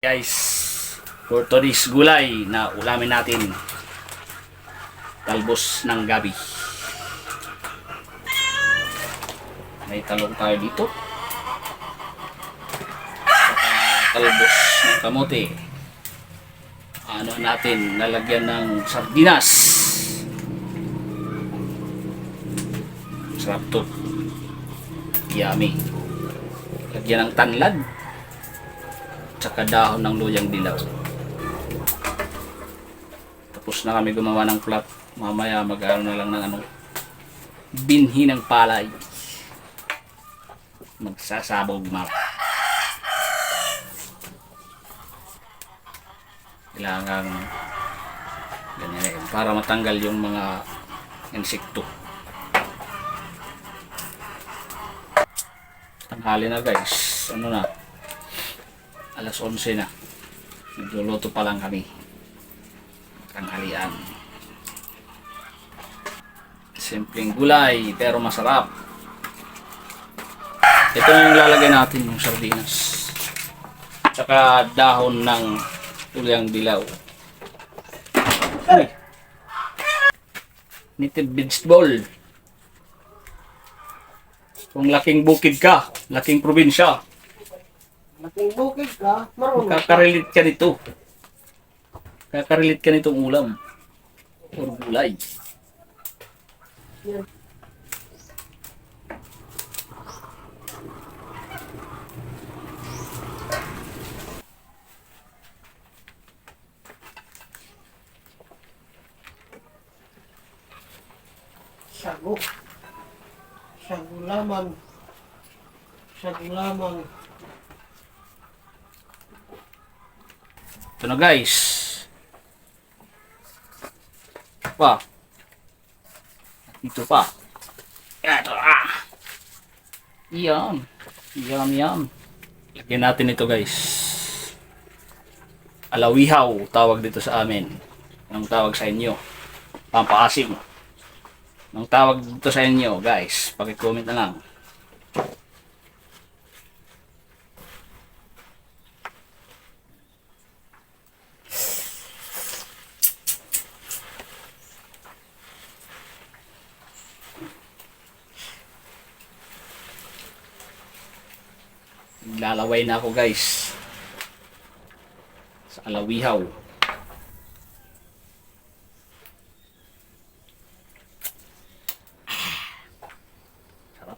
Guys, for today's gulay na ulamin natin, talbos ng gabi. May talong tayo dito. Saka talbos ng kamote. Ano natin, lalagyan ng sardinas. Sarap to. Yummy. Lagyan ng tanlad tsaka dahon ng luyang dilaw. Tapos na kami gumawa ng flap. Mamaya mag-ano na lang ng ano, binhi ng palay. Magsasabog ma. Kailangan ganyan eh, para matanggal yung mga insekto. Tanghali na guys. Ano na? Alas 11 na. Nagluluto pa lang kami. Tanghalian. Simpleng gulay, pero masarap. Ito yung lalagay natin, yung sardinas. Tsaka dahon ng tulyang dilaw. Ay! Native vegetable. Kung laking bukid ka, laking probinsya, Laking bukid ka, marunong ka. Kakarelit ka nito. Kakarelit ka nitong ulam. Or gulay. Yan. Sago. Sago lamang. Sago lamang. Ito na guys. Pa. Ito pa. Ito ah. Yan. Yan yan. Lagyan natin ito guys. Alawihaw tawag dito sa amin. Anong tawag sa inyo? Pampaasim. Anong tawag dito sa inyo guys? Paki-comment na lang. Lalaway na ako guys. Sa alawihaw. Sarap.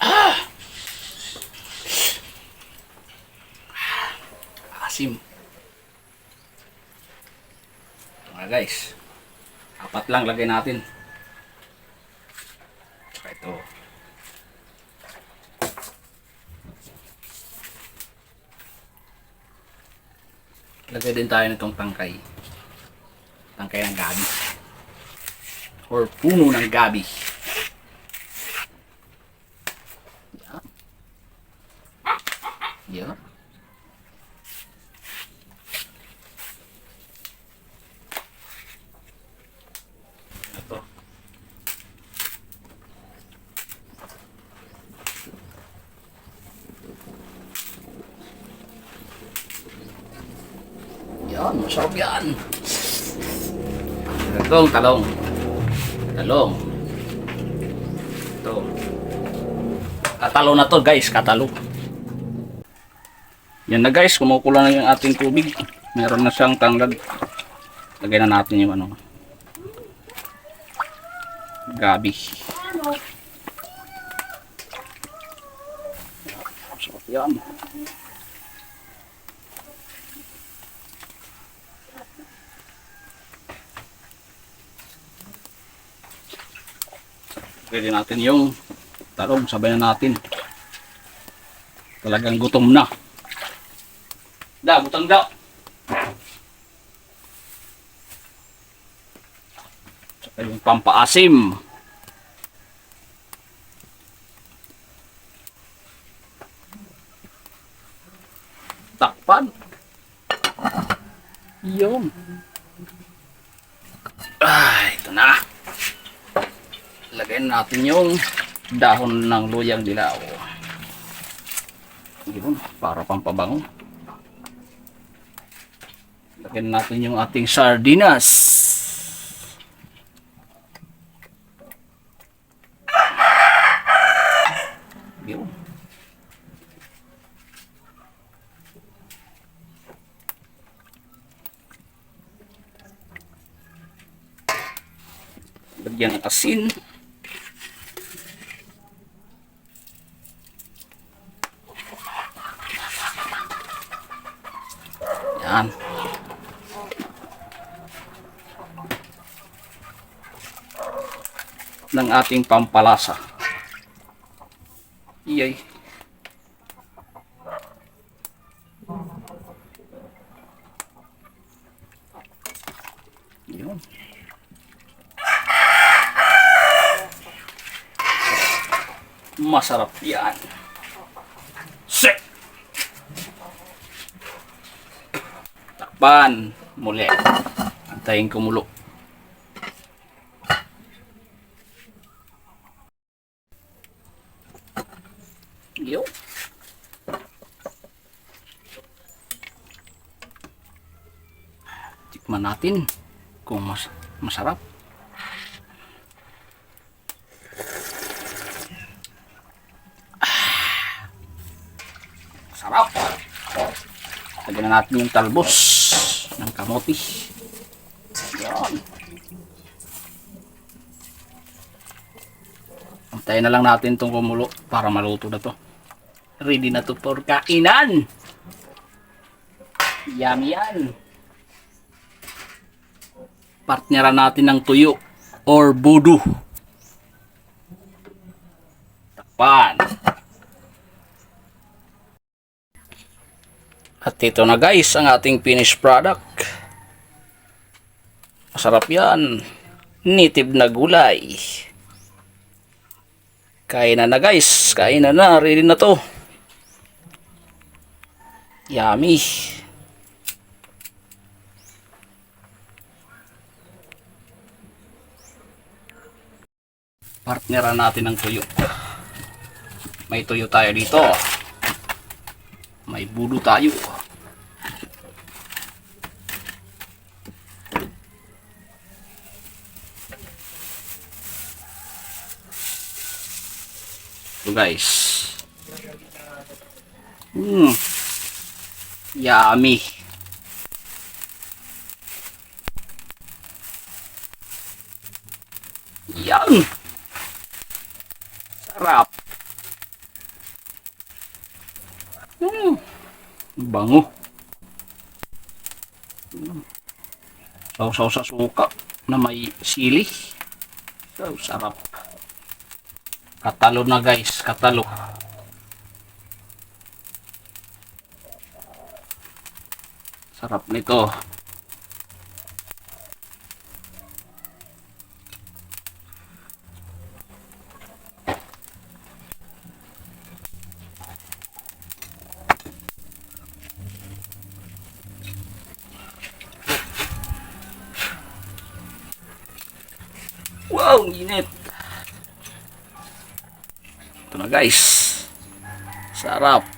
Ah! Asim. Mga guys, apat lang lagay natin. Tsaka ito. Lagay din tayo nitong tangkay. Tangkay ng gabi. Or puno ng gabi. Yan. Yan. Ito. Yan, masarap yan. Ito ang talong. Talong. Ito. Katalo na to guys, katalo. Yan na guys, kumukulo na yung ating tubig. Meron na siyang tanglad. Lagay na natin yung ano. Gabi. Yan. Pwede natin yung tarong, sabay na natin. Talagang gutom na. Da, butang da. Saka yung pampaasim. Takpan. Yun. Ah, ito na. Lagyan natin yung dahon ng luyang dilaw. Yun, para pampabango. Lagyan natin yung ating sardinas. Yun. Lagyan ng asin. Yan. ng ating pampalasa. Iyay. Yun. Masarap yan. Takpan. Muli. Antayin kumulo. Yo. Tikman natin kung mas masarap. Ah. Sarap. Lagyan na natin yung talbos ng kamote. Yan. Antayin na lang natin itong kumulo para maluto na to. Ready na to for kainan. Yummy yan. Partneran natin ng tuyo or budu. Takpan. At ito na guys ang ating finished product. Masarap yan. Native na gulay. Kain na na guys. Kain na na. Ready na to. Yummy. Partneran natin ng tuyo. May tuyo tayo dito. May budo tayo. Ito guys. Hmm. Yummy. Yan. Sarap. Hmm. Bango. Hmm. Sausaw sa suka na may sili. So, sarap. Katalo na guys, katalo. Sarap nito. Wow, init. Ito na guys. Sarap.